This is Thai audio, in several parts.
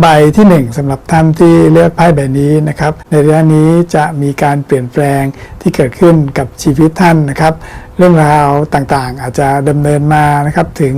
ใบที่ 1สำหรับท่านที่เลือกไพ่ใบนี้นะครับ ในระยะนี้จะมีการเปลี่ยนแปลงที่เกิดขึ้นกับชีวิตท่านนะครับ เรื่องราวต่างๆ อาจจะดำเนินมานะครับถึง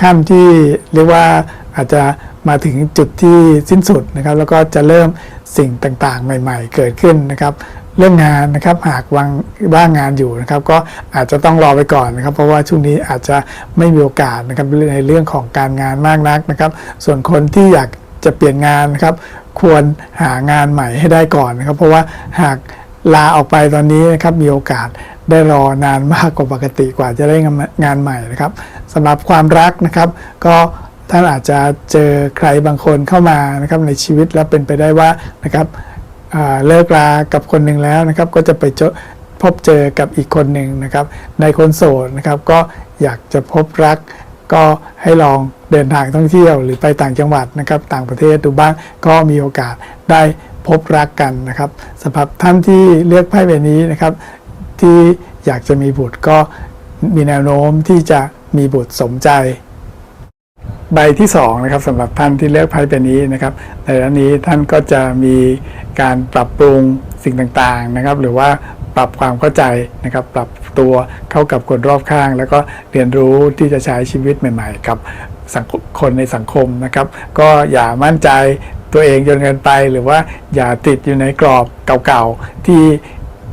ขั้นที่เรียกว่าอาจจะมาถึงจุดที่สิ้นสุดนะครับ แล้วก็จะเริ่มสิ่งต่างๆ ใหม่ ๆ เกิดขึ้นนะครับ เรื่องงานนะครับหากวางว่างงานอยู่นะครับ ก็อาจจะต้องรอไปก่อนนะครับ เพราะว่าช่วงนี้อาจจะไม่มีโอกาสนะครับในเรื่องของการงานมากนักนะครับ ส่วนคนที่อยากจะเปลี่ยนงานนะครับ ควรหางานใหม่ให้ได้ก่อนนะครับ เพราะว่าหากลาออกไปตอนนี้นะครับมีโอกาสได้รอนานมากกว่าปกติกว่าจะได้งานใหม่นะครับสำหรับความรักนะครับ ก็ท่านอาจจะเจอใครบางคนเข้ามานะครับในชีวิตแล้วเป็นไปได้ว่านะครับ เลิกลากับคนหนึ่งแล้วนะครับ ก็จะไปเจอพบเจอกับอีกคนหนึ่งนะครับ ในคนโสดนะครับ ก็อยากจะพบรัก ก็ให้ลองเดินทางท่องเที่ยว หรือไปต่างจังหวัดนะครับ ต่างประเทศดูบ้างก็มีโอกาสได้พบรักกันนะครับสำหรับท่านที่เลือกไพ่ใบนี้นะครับ ที่อยากจะมีบุตรก็มีแนวโน้มที่จะมีบุตรสมใจ ใบที่2นะครับสำหรับท่านที่เลือกไพ่ใบนี้นะครับ ในอันนี้ท่านก็จะมีการปรับปรุงสิ่งต่างๆนะครับ หรือว่าปรับความเข้าใจนะครับ ปรับตัวเข้ากับคนรอบข้าง แล้วก็เรียนรู้ที่จะใช้ชีวิตใหม่ ๆ กับคนในสังคมนะครับ ก็อย่ามั่นใจตัวเองจนเกินไป หรือว่าอย่าติดอยู่ในกรอบเก่าๆที่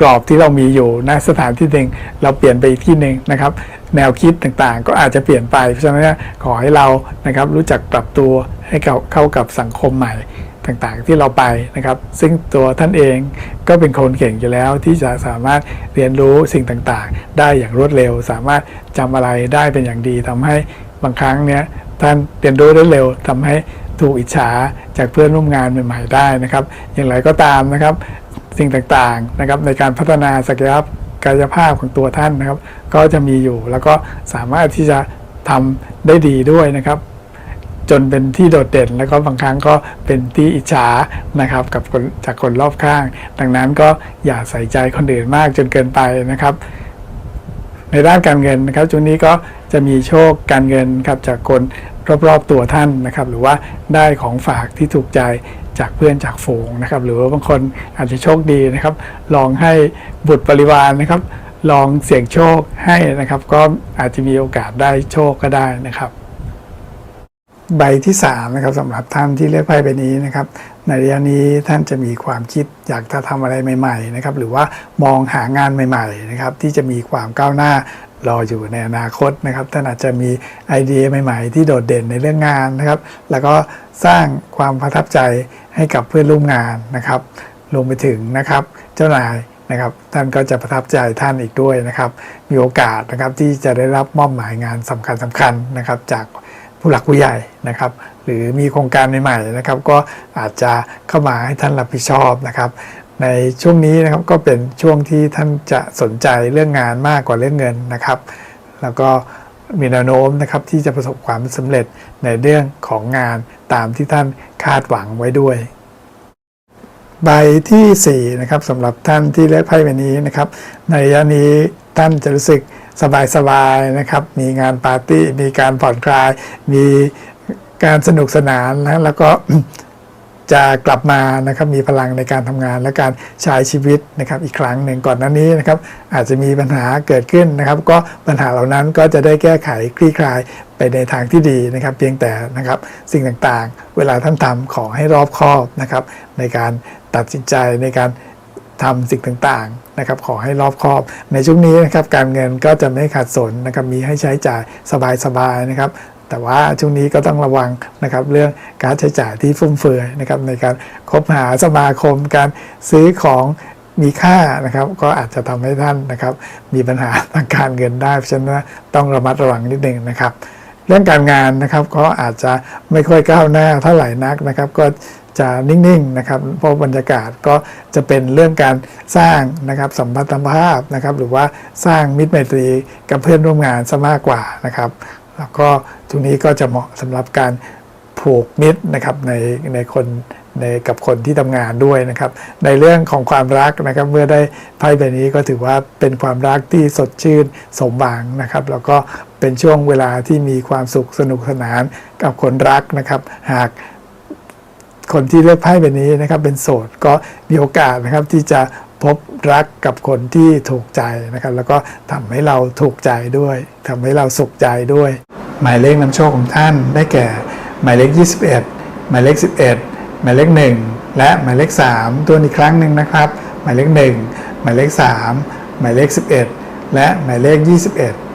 กรอบที่เรามีอยู่ณสถานที่หนึ่งเราเปลี่ยนไปอีกที่หนึ่งนะครับ แนวคิดต่างๆ ก็อาจจะเปลี่ยนไปเพราะฉะนั้นขอให้เรานะครับรู้จักปรับตัวให้เข้ากับสังคมใหม่ต่างๆที่เราไปนะครับ ซึ่งตัวท่านเองก็เป็นคนเก่งอยู่แล้วที่จะสามารถเรียนรู้สิ่งต่างๆ ได้อย่างรวดเร็ว สามารถจำอะไรได้เป็นอย่างดีทำให้บางครั้งเนี้ยท่านเรียนรู้ได้เร็วทำให้ถูกอิจฉาจากเพื่อนร่วมงานใหม่ๆได้นะครับ อย่างไรก็ตามนะครับ สิ่งต่างๆนะครับในการพัฒนาศักยภาพกายภาพของตัวท่านนะครับ ก็จะมีอยู่แล้วก็สามารถที่จะทำได้ดีด้วยนะครับ จนเป็นที่โดดเด่นแล้วก็บางครั้งก็เป็นที่อิจฉานะครับ กับคนจากคนรอบข้าง ดังนั้นก็อย่าใส่ใจคนอื่นมากจนเกินไปนะครับ ในด้านการเงินนะครับช่วงนี้ก็จะมีโชคการเงินครับจากคนรอบๆตัวท่านนะครับ หรือว่าได้ของฝากที่ถูกใจ จากเพื่อนจากฝูงนะครับหรือว่าบางคนอาจจะโชคดีนะครับ ลองให้บุตรบริวารนนะครับ ลองเสี่ยงโชคให้นะครับ ก็อาจจะมีโอกาสได้โชคก็ได้นะครับ ใบที่3นะครับสำหรับท่านที่เลือกไพ่ใบนี้นะครับในระยะนี้ท่านจะมีความคิดอยากจะทำอะไรใหม่ ๆ นะครับ หรือว่ามองหางานใหม่ ๆ นะครับ ที่จะมีความก้าวหน้า รออยู่ในอนาคตนะครับ ท่านอาจจะมีไอเดียใหม่ ๆ ที่โดดเด่นในเรื่องงานนะครับ แล้วก็สร้างความประทับใจให้กับเพื่อนร่วมงานนะครับรวมไปถึงนะครับเจ้านายนะครับท่านก็จะประทับใจท่านอีกด้วยนะครับ มีโอกาสนะครับที่จะได้รับมอบหมายงานสำคัญสำคัญนะครับ จากผู้หลักผู้ใหญ่นะครับ หรือมีโครงการใหม่ๆนะครับ ก็อาจจะเข้ามาให้ท่านรับผิดชอบนะครับ ในช่วงนี้นะครับก็เป็นช่วงที่ท่านจะสนใจเรื่องงานมากกว่าเรื่องเงินนะครับ แล้วก็มีแนวโน้มนะครับที่จะประสบความสำเร็จในเรื่องของงานตามที่ท่านคาดหวังไว้ด้วย ใบทีสี่4นะครับสำหรับท่านที่เลือกไพ่ใบนี้นะครับ ในระยะนี้ท่านจะรู้สึกสบายๆนะครับ มีงานปาร์ตี้ มีการผ่อนคลาย มีการสนุกสนานนะแล้วก็ จะกลับมานะครับมีพลังในการทำงานและการใช้ชีวิตนะครับอีกครั้งหนึ่งก่อนหน้านี้นะครับอาจจะมีปัญหาเกิดขึ้นนะครับ ก็ปัญหาเหล่านั้นก็จะได้แก้ไขคลี่คลายไปในทางที่ดีนะครับ เพียงแต่นะครับสิ่งต่างๆ เวลาท่านทำขอให้รอบคอบนะครับในการตัดสินใจในการทำสิ่งต่างๆนะครับขอให้รอบคอบ ในช่วงนี้นะครับการเงินก็จะไม่ขาดสนนะครับมีให้ใช้จ่ายสบายๆนะครับ แต่ว่าช่วงนี้ก็ต้องระวังนะครับเรื่องการใช้จ่ายที่ฟุ่มเฟือยนะครับในการคบหาสมาคมการซื้อของมีค่านะครับก็อาจจะทำให้ท่านนะครับมีปัญหาทางการเงินได้เพราะฉะนั้นต้องระมัดระวังนิดหนึ่งนะครับ เรื่องการงานนะครับก็อาจจะไม่ค่อยก้าวหน้าเท่าไหร่นักนะครับ ก็จะนิ่งๆนะครับเพราะบรรยากาศก็จะเป็นเรื่องการสร้างนะครับสัมพันธภาพนะครับหรือว่าสร้างมิตรไมตรีกับเพื่อนร่วมงานซะมากกว่านะครับ แล้วก็ตรงนี้ก็จะเหมาะสำหรับการผูกมิตรนะครับในในคนในกับคนที่ทำงานด้วยนะครับ ในเรื่องของความรักนะครับ เมื่อได้ไพ่ใบนี้ก็ถือว่าเป็นความรักที่สดชื่นสมหวังนะครับ แล้วก็เป็นช่วงเวลาที่มีความสุขสนุกสนานกับคนรักนะครับ หากคนที่เลือกไพ่ใบนี้นะครับ เป็นโสดก็มีโอกาสนะครับที่จะ พบรักกับคนที่ถูกใจนะครับ แล้วก็ทำให้เราถูกใจด้วยทำให้เราสุขใจด้วย หมายเลขนำโชคของท่านได้แก่ หมายเลข 21 หมายเลข 11 หมายเลข 1 และหมายเลข 3 ตัวอีกครั้งหนึ่งนะครับ หมายเลข 1 หมายเลข 3 หมายเลข 11 และหมายเลข 21